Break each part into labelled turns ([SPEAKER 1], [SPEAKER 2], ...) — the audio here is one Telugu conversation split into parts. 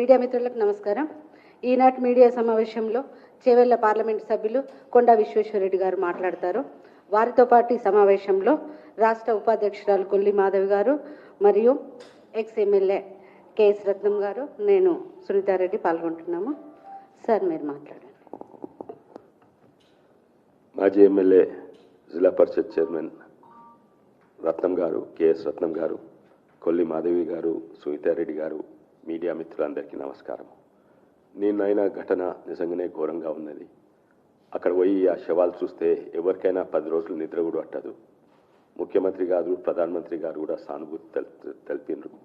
[SPEAKER 1] మీడియా మిత్రులకు నమస్కారం. ఈనాటి మీడియా సమావేశంలో చేవెళ్ళ పార్లమెంటు సభ్యులు కొండా విశ్వేశ్వరరెడ్డి గారు మాట్లాడతారు. వారితో పాటు ఈ సమావేశంలో రాష్ట్ర ఉపాధ్యక్షురాలు కొల్లి మాధవి గారు మరియు ఎక్స్ ఎమ్మెల్యే కేఎస్ రత్నం గారు నేను సునీతారెడ్డి పాల్గొంటున్నాము. సార్ మీరు మాట్లాడండి.
[SPEAKER 2] మాజీ ఎమ్మెల్యే జిల్లా పరిషత్ చైర్మన్ రత్నం గారు కేఎస్ రత్నం గారు కొల్లి మాధవి గారు సునీతారెడ్డి గారు మీడియా మిత్రులందరికీ నమస్కారం నిన్నైన ఘటన నిజంగానే ఘోరంగా ఉన్నది. అక్కడ పోయి ఆ శవాలు చూస్తే ఎవరికైనా పది రోజులు నిద్ర కూడా పట్టదు. ముఖ్యమంత్రి గారు ప్రధానమంత్రి గారు కూడా సానుభూతి తెల్ తెలిపినరు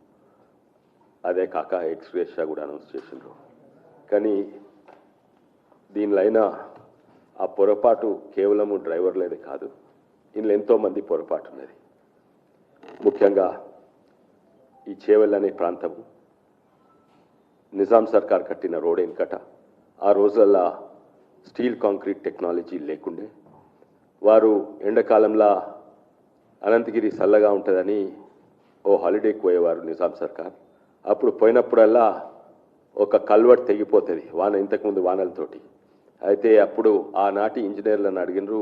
[SPEAKER 2] అదే కాక ఎక్స్గ్రేషియా కూడా అనౌన్స్ చేసిండ్రు. కానీ దీనిలో అయినా ఆ పొరపాటు కేవలము డ్రైవర్లేదే కాదు ఇందులో ఎంతోమంది పొరపాటు ఉన్నది ముఖ్యంగా ఈ చేవెల్ అనే ప్రాంతము నిజాం సర్కార్ కట్టిన రోడ్ వెనుకట ఆ రోజులలో స్టీల్ కాంక్రీట్ టెక్నాలజీ లేకుండే వారు ఎండాకాలంలో అనంతగిరి చల్లగా ఉంటుందని ఓ హాలిడేకి పోయేవారు నిజాం సర్కార్. అప్పుడు పోయినప్పుడల్లా ఒక కల్వర్ట్ తెగిపోతుంది వాన ఇంతకుముందు వానలతోటి. అయితే అప్పుడు ఆనాటి ఇంజనీర్లను అడిగినరు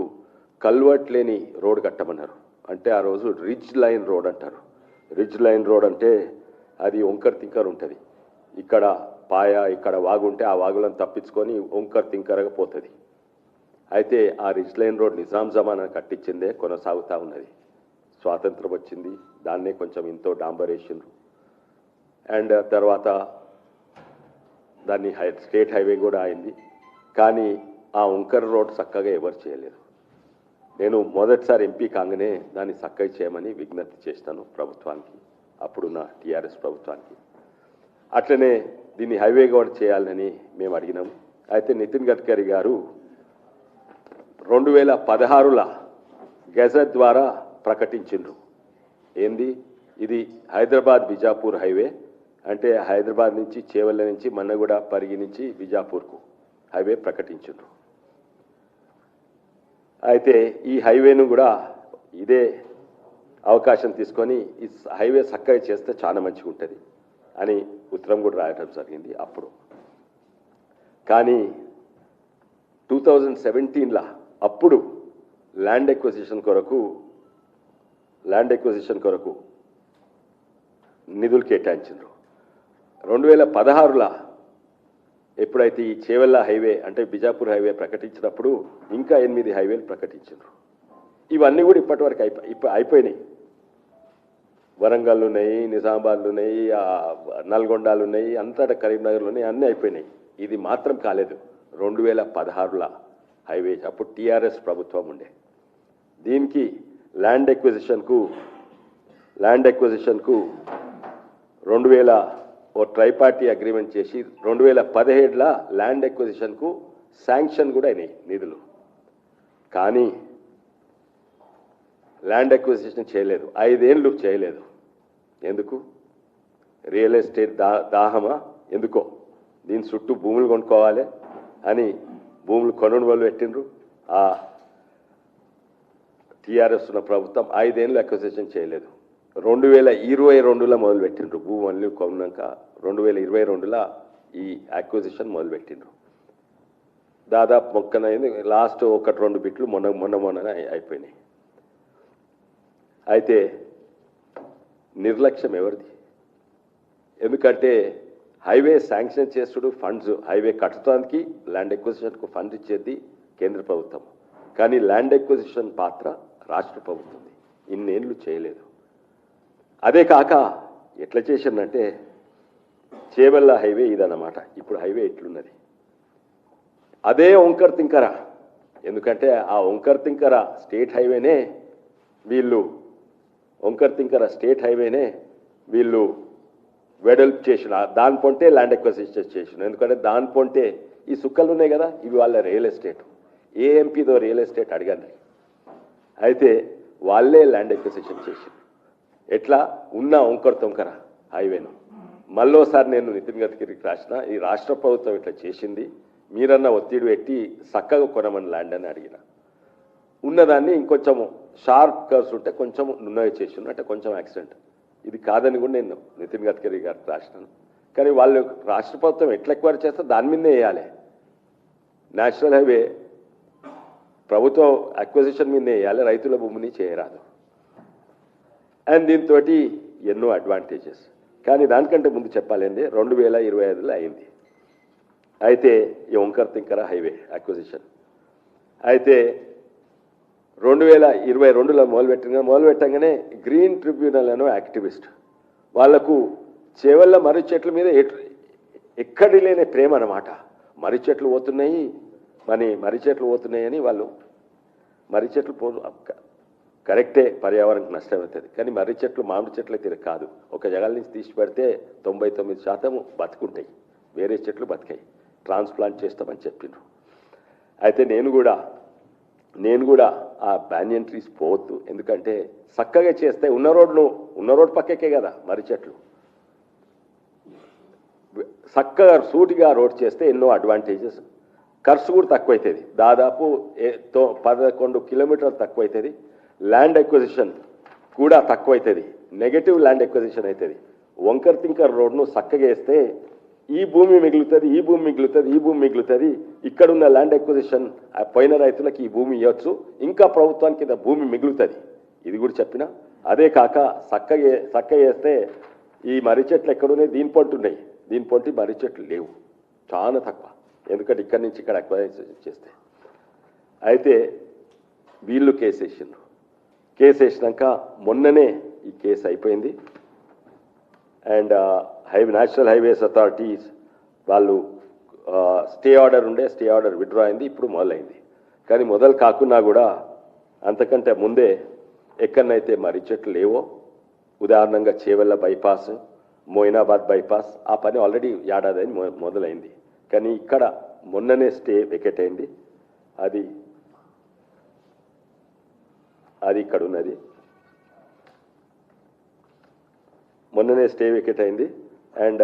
[SPEAKER 2] కల్వర్ట్ లేని రోడ్ కట్టమన్నారు. అంటే ఆ రోజు రిజ్ లైన్ రోడ్ అంటారు. రిజ్ లైన్ రోడ్ అంటే అది ఒంకర్ తింకర్ ఉంటుంది. ఇక్కడ పాయ ఇక్కడ వాగు ఉంటే ఆ వాగులను తప్పించుకొని ఒంకర్ తింకరగా పోతుంది. అయితే ఆ రిజ్ లైన్ రోడ్ నిజాం జమానా కట్టించిందే కొనసాగుతూ ఉన్నది. స్వాతంత్రం వచ్చింది దాన్నే కొంచెం ఎంతో డాంబరేషన్లు అండ్ తర్వాత దాన్ని హై స్టేట్ హైవే కూడా అయింది. కానీ ఆ ఉంకర్ రోడ్ చక్కగా ఎవరు చేయలేదు. నేను మొదటిసారి ఎంపీ కాగానే దాన్ని చక్కగా చేయమని విజ్ఞప్తి చేస్తాను ప్రభుత్వానికి అప్పుడున్న టీఆర్ఎస్ ప్రభుత్వానికి. అట్లనే దీన్ని హైవే కూడా చేయాలని మేము అడిగినాం. అయితే నితిన్ గడ్కరీ గారు రెండు వేల పదహారుల గెజెట్ ద్వారా ప్రకటించిండ్రు. ఏంది? ఇది హైదరాబాద్ బిజాపూర్ హైవే అంటే హైదరాబాద్ నుంచి చేవల్ల నుంచి మన్నగూడ పరిగి నుంచి బిజాపూర్కు హైవే ప్రకటించిండ్రు. అయితే ఈ హైవేను కూడా ఇదే అవకాశం తీసుకొని ఈ హైవే చక్కగా చేస్తే చాలా మంచిగా ఉంటుంది అని ఉత్తరం కూడా రాయటం జరిగింది అప్పుడు. కానీ టూ థౌజండ్ సెవెంటీన్లో అప్పుడు ల్యాండ్ ఎక్విజిషన్ కొరకు ల్యాండ్ ఎక్విజిషన్ కొరకు నిధులు కేటాయించారు రెండు వేల పదహారులో ఎప్పుడైతే ఈ చేవెళ్ళ హైవే అంటే బిజాపూర్ హైవే ప్రకటించినప్పుడు ఇంకా ఎనిమిది హైవేలు ప్రకటించారు ఇవన్నీ కూడా ఇప్పటివరకు అయిపో ఇప్ప అయిపోయినాయి. వరంగల్ ఉన్నాయి నిజామాబాద్లు ఉన్నాయి నల్గొండలు ఉన్నాయి అంతటా కరీంనగర్లు ఉన్నాయి అన్నీ అయిపోయినాయి. ఇది మాత్రం కాలేదు. రెండు వేల పదహారుల హైవే అప్పుడు టీఆర్ఎస్ ప్రభుత్వం ఉండే. దీనికి ల్యాండ్ ఎక్విజిషన్కు ల్యాండ్ ఎక్విజిషన్కు రెండు వేల ఓ ట్రైపార్టీ అగ్రిమెంట్ చేసి రెండు వేల పదిహేడులో ల్యాండ్ ఎక్విజిషన్కు శాంక్షన్ కూడా అయినాయి నిధులు. కానీ ల్యాండ్ అక్విజిషన్ చేయలేదు. ఐదేళ్ళు చేయలేదు. ఎందుకు? రియల్ ఎస్టేట్ దా దాహమా? ఎందుకో? దీని చుట్టూ భూములు కొనుక్కోవాలి అని భూములు కొనుగోలు పెట్టిండ్రు. ఆ టీఆర్ఎస్ ఉన్న ప్రభుత్వం ఐదేళ్ళు అక్విజిషన్ చేయలేదు. రెండు వేల ఇరవై రెండులో మొదలుపెట్టిండ్రు భూములు కొన్నాక రెండు వేల ఇరవై రెండులో ఈ అక్విజిషన్ మొదలుపెట్టిండ్రు దాదాపు మొక్కనైంది. లాస్ట్ ఒకటి రెండు బిట్లు మొన్న మొన్న మొన్న అయిపోయినాయి. అయితే నిర్లక్ష్యం ఎవరిది? ఎందుకంటే హైవే శాంక్షన్ చేసుడు ఫండ్స్ హైవే కట్టడానికి ల్యాండ్ ఎక్విజిషన్కు ఫండ్ ఇచ్చేది కేంద్ర ప్రభుత్వం. కానీ ల్యాండ్ ఎక్విజిషన్ పాత్ర రాష్ట్ర ప్రభుత్వంది. ఇన్నేళ్ళు చేయలేదు. అదే కాక ఎట్లా చేసిందంటే చేవెళ్ళ హైవే ఇదన్నమాట. ఇప్పుడు హైవే ఇట్లున్నది అదే ఓంకర్ తింకర. ఎందుకంటే ఆ ఓంకర్ తింకర స్టేట్ హైవేనే వీళ్ళు ఓంకర్ తింకర స్టేట్ హైవేనే వీళ్ళు వెడల్పు చేసిన దాని పొంటే ల్యాండ్ ఎక్వసిషన్ చేసిన. ఎందుకంటే దాని పొంటే ఈ సుక్కలు ఉన్నాయి కదా ఇవి వాళ్ళ రియల్ ఎస్టేట్ ఏఎంపీతో రియల్ ఎస్టేట్ అడగండి. అయితే వాళ్ళే ల్యాండ్ ఎక్వసిషన్ చేసిండ్రు ఎట్లా? ఉన్న ఒంకర్ తొంకర హైవేను మళ్ళోసారి నేను నితిన్ గడ్కరీకి రాసిన ఈ రాష్ట్ర ప్రభుత్వం ఇట్లా చేసింది. మీరన్న ఒత్తిడి పెట్టి చక్కగా కొనమని ల్యాండ్ అని అడిగిన. ఉన్నదాన్ని ఇంకొంచెం షార్ప్ కర్స్ ఉంటే కొంచెం నున్నవి చేసి అంటే కొంచెం యాక్సిడెంట్. ఇది కాదని కూడా నేను నితిన్ గడ్కరీ గారు రాసినాను. కానీ వాళ్ళు రాష్ట్ర ప్రభుత్వం ఎట్లా ఎక్వైర్ చేస్తే దాని మీదే వేయాలి. నేషనల్ హైవే ప్రభుత్వం అక్విజిషన్ మీదే వేయాలి రైతుల భూమిని చేయరాదు. అండ్ దీంతో ఎన్నో అడ్వాంటేజెస్. కానీ దానికంటే ముందు చెప్పాలండి రెండు వేల ఇరవై ఐదులో అయింది. అయితే ఈ ఓంకర్ తింకర హైవే అక్విజిషన్. అయితే రెండు వేల ఇరవై రెండులో మొదలుపెట్టిన మొదలుపెట్టగానే గ్రీన్ ట్రిబ్యునల్ అనో యాక్టివిస్ట్. వాళ్ళకు చేవల్ల మర్రి చెట్ల మీద ఎక్కడి లేని ప్రేమ అన్నమాట. మర్రి చెట్లు పోతున్నాయి మరి మర్రి చెట్లు పోతున్నాయని వాళ్ళు మర్రి చెట్లు పో కరెక్టే పర్యావరణకు నష్టం అవుతుంది కానీ మర్రి చెట్లు మామిడి చెట్లు అయితే కాదు. ఒక జగల నుంచి తీసి పెడితే తొంభై తొమ్మిది శాతం బతుకుంటాయి. వేరే చెట్లు బతికాయి. ట్రాన్స్ప్లాంట్ చేస్తామని చెప్పిండ్రు. అయితే నేను కూడా నేను కూడా ఆ బ్యానియన్ ట్రీస్ పోవద్దు. ఎందుకంటే చక్కగా చేస్తే ఉన్న రోడ్ను ఉన్న రోడ్ పక్కకే కదా మర్రి చెట్లు. చక్కగా సూటిగా రోడ్ చేస్తే ఎన్నో అడ్వాంటేజెస్ ఖర్చు కూడా తక్కువైతుంది. దాదాపు పదకొండు కిలోమీటర్లు తక్కువైతుంది. ల్యాండ్ ఎక్విజిషన్ కూడా తక్కువైతుంది. నెగటివ్ ల్యాండ్ ఎక్విజిషన్ అవుతుంది వంకర్ తింకర్ రోడ్ను చక్కగా వేస్తే ఈ భూమి మిగులుతుంది ఈ భూమి మిగులుతుంది ఈ భూమి మిగులుతుంది. ఇక్కడ ఉన్న ల్యాండ్ ఎక్విజిషన్ పోయిన రైతులకు ఈ భూమి ఇవ్వచ్చు. ఇంకా ప్రభుత్వానికి కింద భూమి మిగులుతుంది. ఇది కూడా చెప్పిన. అదే కాక చక్కగా సక్క వేస్తే ఈ మర్రి చెట్లు ఎక్కడున్నాయి? దీని పొంటి ఉన్నాయి. దీని పొంటి మర్రి చెట్లు లేవు. చాలా తక్కువ. ఎందుకంటే ఇక్కడి నుంచి ఇక్కడ అక్వైజేషన్ చేస్తే. అయితే వీళ్ళు కేసు వేసిండ్రు. కేసు వేసినాక మొన్ననే ఈ కేసు అయిపోయింది. And highway national highways authorities వాళ్ళు స్టే ఆర్డర్ ఉండే స్టే ఆర్డర్ విడ్రా అయింది ఇప్పుడు మొదలైంది. కానీ మొదలు కాకున్నా కూడా అంతకంటే ముందే ఎక్కడనైతే మరి చెట్లు లేవో ఉదాహరణంగా చేవెళ్ళ బైపాస్ మోయినాబాద్ బైపాస్ ఆ పని ఆల్రెడీ ఏడాది మొ- మొదలైంది. కానీ ఇక్కడ మొన్ననే స్టే వెకెట్ అయింది. అది అది ఇక్కడ ఉన్నది. మొన్ననే స్టే వికెట్ అయింది. అండ్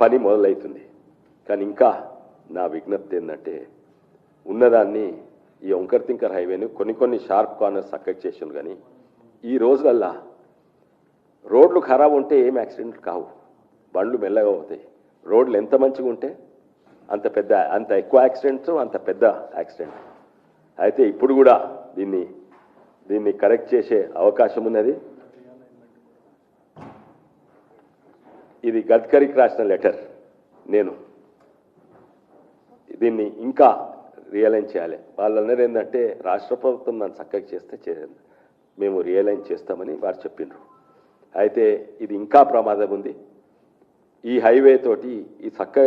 [SPEAKER 2] పని మొదలవుతుంది కానీ ఇంకా నా విజ్ఞప్తి ఏంటంటే ఉన్నదాన్ని ఈ ఒంకర్ తింకర్ హైవేని కొన్ని కొన్ని షార్ప్ కార్నర్స్ చక్కగా చేసాను కానీ ఈ రోజులల్లా రోడ్లు ఖరాబ్ ఉంటే ఏం యాక్సిడెంట్లు కావు. బండ్లు మెల్లగా అవుతాయి రోడ్లు ఎంత మంచిగా ఉంటే అంత పెద్ద అంత ఎక్కువ యాక్సిడెంట్స్ అంత పెద్ద యాక్సిడెంట్. అయితే ఇప్పుడు కూడా దీన్ని దీన్ని కరెక్ట్ చేసే అవకాశం ఉన్నది. ఇది గడ్కరీకి రాసిన లెటర్. నేను దీన్ని ఇంకా రియలైజ్ చేయాలి. వాళ్ళు అన్నది ఏంటంటే రాష్ట్ర ప్రభుత్వం దాన్ని చక్కగా చేస్తే చేయండి మేము రియలైజ్ చేస్తామని వారు చెప్పిండ్రు. అయితే ఇది ఇంకా ప్రమాదం ఉంది. ఈ హైవే తోటి ఈ చక్కగా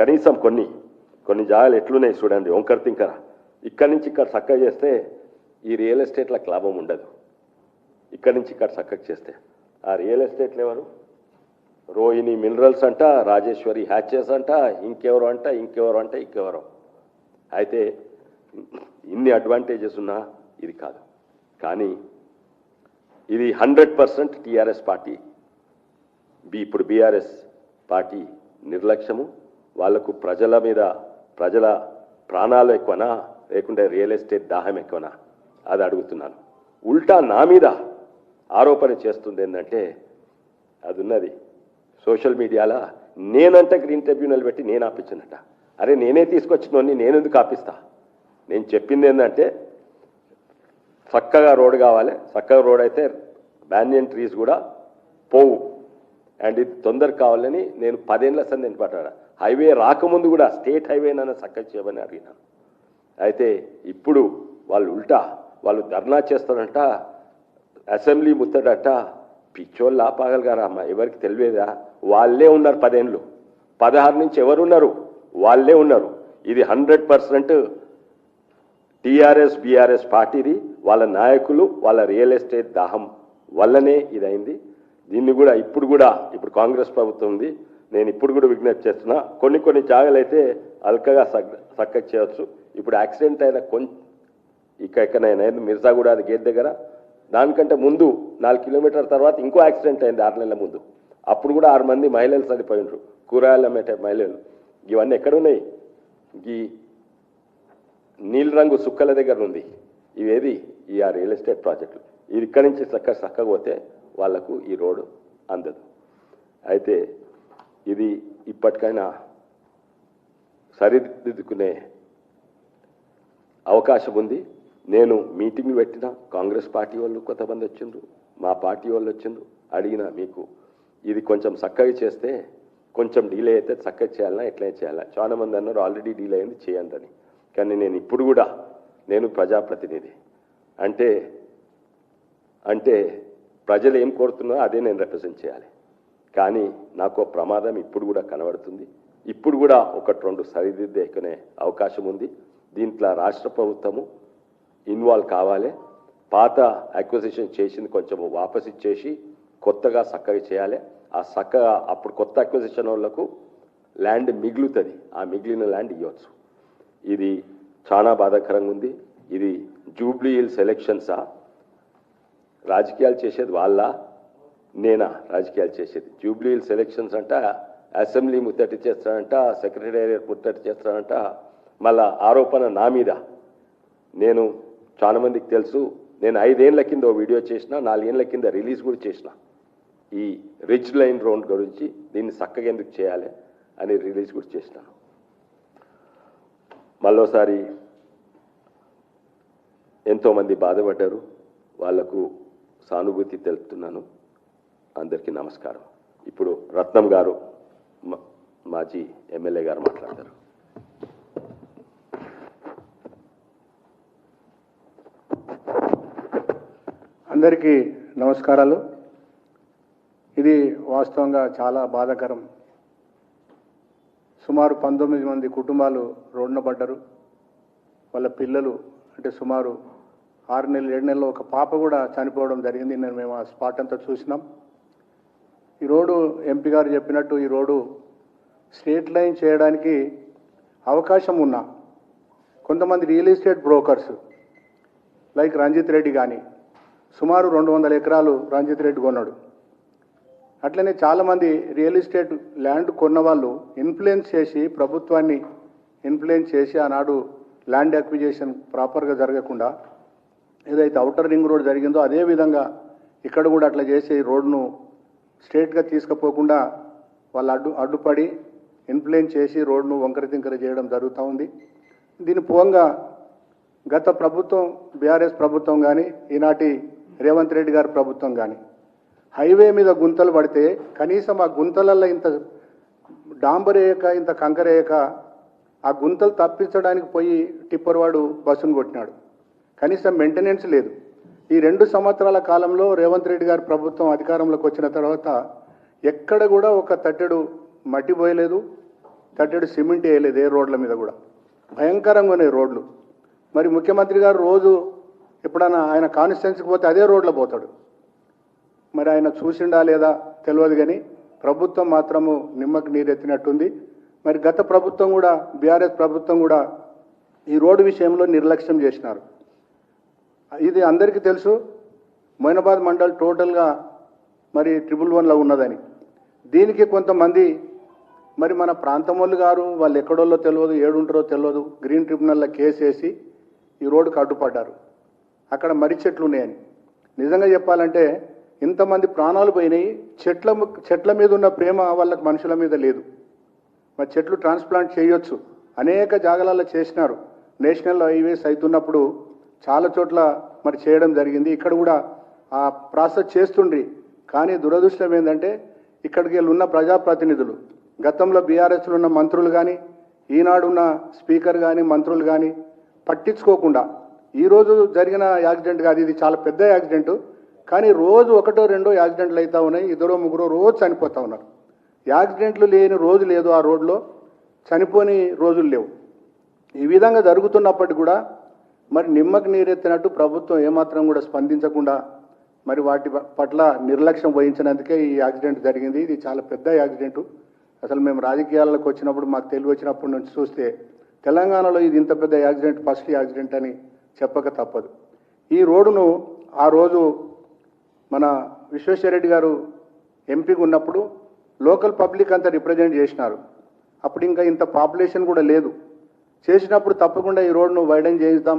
[SPEAKER 2] కనీసం కొన్ని కొన్ని జాగాలు ఎట్లున్నాయి చూడండి ఓంకర్ తింకర. ఇక్కడి నుంచి ఇక్కడ చక్కగా చేస్తే ఈ రియల్ ఎస్టేట్లకు లాభం ఉండదు. ఇక్కడి నుంచి ఇక్కడ చక్కగా చేస్తే. ఆ రియల్ ఎస్టేట్లు ఎవరు? రోహిణి మినరల్స్ అంట రాజేశ్వరి హ్యాచెస్ అంట ఇంకెవరు అంట ఇంకెవరు అంట ఇంకెవరు. అయితే ఇన్ని అడ్వాంటేజెస్ ఉన్నా ఇది కాదు. కానీ ఇది hundred percent TRS party. B ఇప్పుడు బీఆర్ఎస్ పార్టీ నిర్లక్ష్యము. వాళ్ళకు ప్రజల మీద ప్రజల ప్రాణాలు ఎక్కువనా లేకుంటే రియల్ ఎస్టేట్ దాహం ఎక్కువనా? అది అడుగుతున్నాను. ఉల్టా నా మీద ఆరోపణ చేస్తుంది ఏంటంటే అది ఉన్నది సోషల్ మీడియాలో నేనంట గ్రీన్ ట్రిబ్యునల్ పెట్టి నేను ఆపించినట అరే నేనే తీసుకొచ్చినోని నేను ఎందుకు ఆపిస్తా? నేను చెప్పింది ఏంటంటే చక్కగా రోడ్ కావాలి చక్కగా రోడ్ అయితే బ్యానియన్ ట్రీస్ కూడా పోవు. అండ్ ఇది తొందర కావాలని నేను పదేళ్ళ సంది నేను పట్టాడు హైవే రాకముందు కూడా స్టేట్ హైవే నన్ను చక్కగా చేయమని అడిగినాను అయితే ఇప్పుడు వాళ్ళు ఉల్టా వాళ్ళు ధర్నా చేస్తారంట అసెంబ్లీ ముత్తడట పిచ్చోళ్ళు ఆపాగలగారా అమ్మ? ఎవరికి తెలియదా? వాళ్ళే ఉన్నారు పదేళ్ళు పదహారు నుంచి ఎవరున్నారు? వాళ్ళే ఉన్నారు. ఇది హండ్రెడ్ పర్సెంట్ టీఆర్ఎస్ బీఆర్ఎస్ పార్టీది వాళ్ళ నాయకులు వాళ్ళ రియల్ ఎస్టేట్ దాహం వల్లనే ఇదైంది. దీన్ని కూడా ఇప్పుడు కూడా ఇప్పుడు కాంగ్రెస్ ప్రభుత్వం ఉంది. నేను ఇప్పుడు కూడా విజ్ఞప్తి చేస్తున్నా. కొన్ని కొన్ని జాగాలు అయితే అల్కగా సక్క చేయవచ్చు ఇప్పుడు యాక్సిడెంట్ అయిన కొంచెం ఇక ఎక్కడైనా మిర్జాగూడ అది గేట్ దగ్గర. దానికంటే ముందు నాలుగు కిలోమీటర్ల తర్వాత ఇంకో యాక్సిడెంట్ అయింది ఆరు నెలల ముందు. అప్పుడు కూడా ఆరు మంది మహిళలు చనిపోయినరు కూరగాయలు అమ్మేట మహిళలు. ఇవన్నీ ఎక్కడున్నాయి? ఈ నీలి రంగు సుక్కల దగ్గర ఉంది. ఇవేది? ఈ ఆ రియల్ ఎస్టేట్ ప్రాజెక్టులు. ఇది ఇక్కడి నుంచి చక్క చక్కగా పోతే వాళ్ళకు ఈ రోడ్డు అందదు. అయితే ఇది ఇప్పటికైనా సరిదిద్దుకునే అవకాశం ఉంది. నేను మీటింగ్లు పెట్టిన కాంగ్రెస్ పార్టీ వాళ్ళు కొంతమంది వచ్చిండ్రు. మా పార్టీ వాళ్ళు వచ్చిండ్రు. అడిగిన మీకు ఇది కొంచెం చక్కగా చేస్తే కొంచెం డీలే అయితే చక్కగా చేయాలన్నా ఎట్లా చేయాలా? చాలా మంది అన్నారు ఆల్రెడీ డీలే అయింది చేయండి కానీ నేను ఇప్పుడు కూడా నేను ప్రజాప్రతినిధి. అంటే అంటే ప్రజలు ఏం కోరుతున్నారో అదే నేను రిప్రజెంట్ చేయాలి. కానీ నాకు ప్రమాదం ఇప్పుడు కూడా కనబడుతుంది. ఇప్పుడు కూడా ఒకటి రెండు సరిదిద్దేకునే అవకాశం ఉంది. దీంట్లో రాష్ట్ర ప్రభుత్వము ఇన్వాల్వ్ కావాలి. పాత అక్విజిషన్ చేసింది కొంచెం వాపస్ ఇచ్చేసి కొత్తగా చక్కగా చేయాలి. ఆ చక్కగా అప్పుడు కొత్త అక్విజిషన్ వాళ్ళకు ల్యాండ్ మిగులుతుంది. ఆ మిగిలిన ల్యాండ్ ఇవ్వచ్చు ఇది చాలా బాధాకరంగా ఉంది. ఇది జూబ్లీ హిల్స్ ఎలక్షన్సా రాజకీయాలు చేసేది వాళ్ళ నేనా? రాజకీయాలు చేసేది. జూబ్లీ హిల్స్ ఎలక్షన్స్ అంట అసెంబ్లీ ముద్దటి చేస్తానంట సెక్రటేరియట్ ముద్దటి చేస్తానంట మళ్ళా ఆరోపణ నా మీద. నేను చాలా మందికి తెలుసు. నేను ఐదేళ్ళ కింద ఓ వీడియో చేసిన నాలుగేళ్ళ కింద రిలీజ్ కూడా చేసిన. ఈ రిజ్ లైన్ రౌండ్ గురించి దీన్ని చక్కగా ఎందుకు చేయాలి అని రిలీజ్ కూడా చేసినాను మళ్ళోసారి ఎంతోమంది బాధపడ్డారు. వాళ్ళకు సానుభూతి తెలుపుతున్నాను. అందరికీ నమస్కారం. ఇప్పుడు రత్నం గారు మాజీ ఎమ్మెల్యే గారు మాట్లాడతారు.
[SPEAKER 3] అందరికీ నమస్కారాలు. ఇది వాస్తవంగా చాలా బాధాకరం. సుమారు పంతొమ్మిది మంది కుటుంబాలు రోడ్డున పడ్డారు వాళ్ళ పిల్లలు అంటే సుమారు ఆరు నెలలు ఏడు నెలలు ఒక పాప కూడా చనిపోవడం జరిగింది. నేను మేము ఆ స్పాట్ అంతా చూసినాం. ఈ రోడ్డు ఎంపీ గారు చెప్పినట్టు ఈ రోడ్డు స్ట్రేట్ లైన్ చేయడానికి అవకాశం ఉన్నా. కొంతమంది real estate brokers like Ranjith Reddy కానీ సుమారు రెండు వందల ఎకరాలు రంజిత్ రెడ్డి కొన్నాడు. అట్లనే చాలామంది రియల్ ఎస్టేట్ ల్యాండ్ కొన్న వాళ్ళు ఇన్ఫ్లుయెన్స్ చేసి ప్రభుత్వాన్ని ఇన్ఫ్లుయెన్స్ చేసి ఆనాడు ల్యాండ్ అక్విజేషన్ ప్రాపర్గా జరగకుండా ఏదైతే అవుటర్ రింగ్ రోడ్ జరిగిందో అదే విధంగా ఇక్కడ కూడా అట్లా చేసి రోడ్ను స్ట్రేట్గా తీసుకుపోకుండా వాళ్ళు అడ్డు అడ్డుపడి ఇన్ఫ్లుయెన్స్ చేసి రోడ్ను వంకరతింకర చేయడం జరుగుతూ ఉంది. దీని పూర్వంగా గత ప్రభుత్వం బీఆర్ఎస్ ప్రభుత్వం కానీ ఈనాటి రేవంత్ రెడ్డి గారి ప్రభుత్వం కానీ హైవే మీద గుంతలు పడితే కనీసం ఆ గుంతలల్లో ఇంత డాంబర్ వేయక ఇంత కంకర వేయక ఆ గుంతలు తప్పించడానికి పోయి టిప్పర్ వాడు బస్సును కొట్టినాడు. కనీసం మెయింటెనెన్స్ లేదు. ఈ రెండు సంవత్సరాల కాలంలో రేవంత్ రెడ్డి గారి ప్రభుత్వం అధికారంలోకి వచ్చిన తర్వాత ఎక్కడ కూడా ఒక తట్టెడు మట్టి పోయలేదు తట్టెడు సిమెంట్ వేయలేదు ఏ రోడ్ల మీద కూడా. భయంకరంగా ఉన్నాయి రోడ్లు. మరి ముఖ్యమంత్రి గారు రోజు ఎప్పుడైనా ఆయన కాన్స్టిట్యున్సీకి పోతే అదే రోడ్లో పోతాడు. మరి ఆయన చూసిండా లేదా తెలియదు కానీ ప్రభుత్వం మాత్రము నిమ్మకి నీరెత్తినట్టుంది. మరి గత ప్రభుత్వం కూడా బీఆర్ఎస్ ప్రభుత్వం కూడా ఈ రోడ్డు విషయంలో నిర్లక్ష్యం చేసినారు. ఇది అందరికీ తెలుసు మొయినాబాద్ మండల్ టోటల్గా మరి ట్రిపుల్ వన్లో ఉన్నదని. దీనికి కొంతమంది మరి మన ప్రాంతం వాళ్ళు గారు వాళ్ళు ఎక్కడోళ్ళో తెలియదు ఏడుంటారో తెలియదు గ్రీన్ ట్రిబ్యునల్లో కేసు వేసి ఈ రోడ్డుకు అడ్డుపడ్డారు. అక్కడ మర్రి చెట్లు ఉన్నాయని. నిజంగా చెప్పాలంటే ఇంతమంది ప్రాణాలు పోయినాయి. చెట్ల చెట్ల మీద ఉన్న ప్రేమ వాళ్ళకి మనుషుల మీద లేదు. మరి చెట్లు ట్రాన్స్ప్లాంట్ చేయొచ్చు. అనేక జాగాలలో చేసినారు. నేషనల్ హైవేస్ అవుతున్నప్పుడు చాలా చోట్ల మరి చేయడం జరిగింది. ఇక్కడ కూడా ఆ ప్రాసెస్ చేస్తుండ్రి. కానీ దురదృష్టం ఏంటంటే ఇక్కడికి వెళ్ళి ఉన్న ప్రజాప్రతినిధులు గతంలో బీఆర్ఎస్లో ఉన్న మంత్రులు కానీ ఈనాడున్న స్పీకర్ కానీ మంత్రులు కానీ పట్టించుకోకుండా ఈ రోజు జరిగిన యాక్సిడెంట్ కాదు ఇది చాలా పెద్ద యాక్సిడెంట్. కానీ రోజు ఒకటో రెండో యాక్సిడెంట్లు అవుతూ ఉన్నాయి. ఇద్దరో ముగ్గురో రోజు చనిపోతూ ఉన్నారు. యాక్సిడెంట్లు లేని రోజు లేదు ఆ రోడ్లో. చనిపోని రోజులు లేవు. ఈ విధంగా జరుగుతున్నప్పటికీ కూడా మరి నిమ్మకి నీరెత్తినట్టు ప్రభుత్వం ఏమాత్రం కూడా స్పందించకుండా మరి వాటి పట్ల నిర్లక్ష్యం వహించినందుకే ఈ యాక్సిడెంట్ జరిగింది. ఇది చాలా పెద్ద యాక్సిడెంట్. అసలు మేము రాజకీయాలకు వచ్చినప్పుడు మాకు తెలివి వచ్చినప్పటి నుంచి చూస్తే తెలంగాణలో ఇది ఇంత పెద్ద యాక్సిడెంట్ ఫస్ట్ యాక్సిడెంట్ అని చెప్పక తప్పదు. ఈ రోడ్డును ఆ రోజు మన విశ్వేశ్వరరెడ్డి గారు ఎంపీగా ఉన్నప్పుడు లోకల్ పబ్లిక్ అంతా రిప్రజెంట్ చేసినారు. అప్పుడు ఇంకా ఇంత పాపులేషన్ కూడా లేదు. చేసినప్పుడు తప్పకుండా ఈ రోడ్ను వైడన్ చేయిస్తాం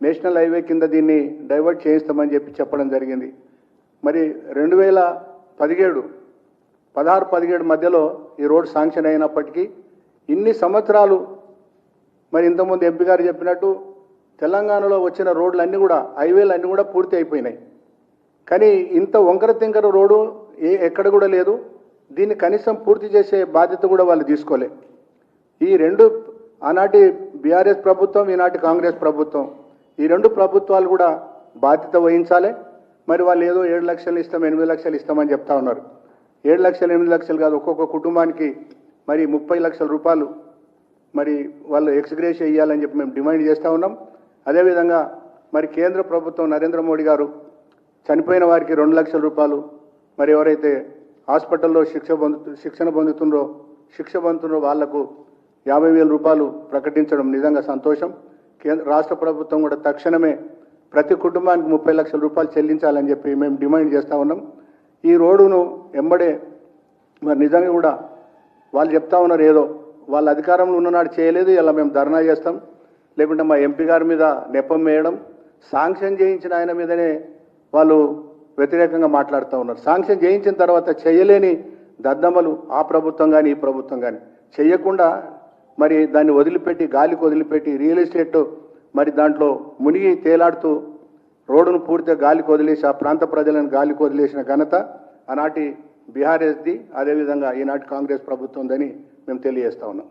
[SPEAKER 3] నేషనల్ హైవే కింద దీన్ని డైవర్ట్ చేయిస్తామని చెప్పి చెప్పడం జరిగింది. మరి రెండు వేల పదిహేడు పదహారు పదిహేడు మధ్యలో ఈ రోడ్ శాంక్షన్ అయినప్పటికీ ఇన్ని సంవత్సరాలు మరి ఇంతకుముందు ఎంపీ గారు చెప్పినట్టు తెలంగాణలో వచ్చిన రోడ్లన్నీ కూడా హైవేలు అన్నీ కూడా పూర్తి అయిపోయినాయి. కానీ ఇంత వంకర తింకర రోడ్డు ఏ ఎక్కడ కూడా లేదు. దీన్ని కనీసం పూర్తి చేసే బాధ్యత కూడా వాళ్ళు తీసుకోలే. ఈ రెండు ఆనాటి బీఆర్ఎస్ ప్రభుత్వం ఈనాటి కాంగ్రెస్ ప్రభుత్వం ఈ రెండు ప్రభుత్వాలు కూడా బాధ్యత వహించాలి. మరి వాళ్ళు ఏదో ఏడు లక్షలు ఇస్తాం ఎనిమిది లక్షలు ఇస్తామని చెప్తా ఉన్నారు. ఏడు లక్షలు ఎనిమిది లక్షలు కాదు ఒక్కొక్క కుటుంబానికి మరి ముప్పై లక్షల రూపాయలు మరి వాళ్ళు ఎక్స్గ్రేష్ ఇవ్వాలని చెప్పి మేము డిమాండ్ చేస్తూ ఉన్నాం. అదేవిధంగా మరి కేంద్ర ప్రభుత్వం నరేంద్ర మోడీ గారు చనిపోయిన వారికి రెండు లక్షల రూపాయలు. మరి ఎవరైతే హాస్పిటల్లో శిక్ష పొందు శిక్షణ పొందుతుండ్రో శిక్ష పొందుతుండ్రో వాళ్ళకు యాభై వేల రూపాయలు ప్రకటించడం నిజంగా సంతోషం. కేంద్ర రాష్ట్ర ప్రభుత్వం కూడా తక్షణమే ప్రతి కుటుంబానికి ముప్పై లక్షల రూపాయలు చెల్లించాలని చెప్పి మేము డిమాండ్ చేస్తూ ఉన్నాం. ఈ రోడ్డును ఎంబడే మరి నిజంగా కూడా వాళ్ళు చెప్తా ఉన్నారు ఏదో వాళ్ళ అధికారంలో ఉన్ననాడు చేయలేదు ఇలా మేము ధర్నా చేస్తాం. లేకుంటే మా ఎంపీ గారి మీద నెపం వేయడం శాంక్షన్ చేయించిన ఆయన మీదనే వాళ్ళు వ్యతిరేకంగా మాట్లాడుతూ ఉన్నారు. శాంక్షన్ చేయించిన తర్వాత చేయలేని దద్దమ్మలు ఆ ప్రభుత్వం కానీ ఈ ప్రభుత్వం కానీ చేయకుండా మరి దాన్ని వదిలిపెట్టి గాలికి వదిలిపెట్టి రియల్ ఎస్టేట్ మరి దాంట్లో మునిగి తేలాడుతూ రోడ్డును పూర్తిగా గాలికి వదిలేసి ఆ ప్రాంత ప్రజలను గాలికి వదిలేసిన ఘనత ఆనాటి బీఆర్ఎస్ది అదేవిధంగా ఈనాటి కాంగ్రెస్ ప్రభుత్వందని మేము తెలియజేస్తా ఉన్నాం.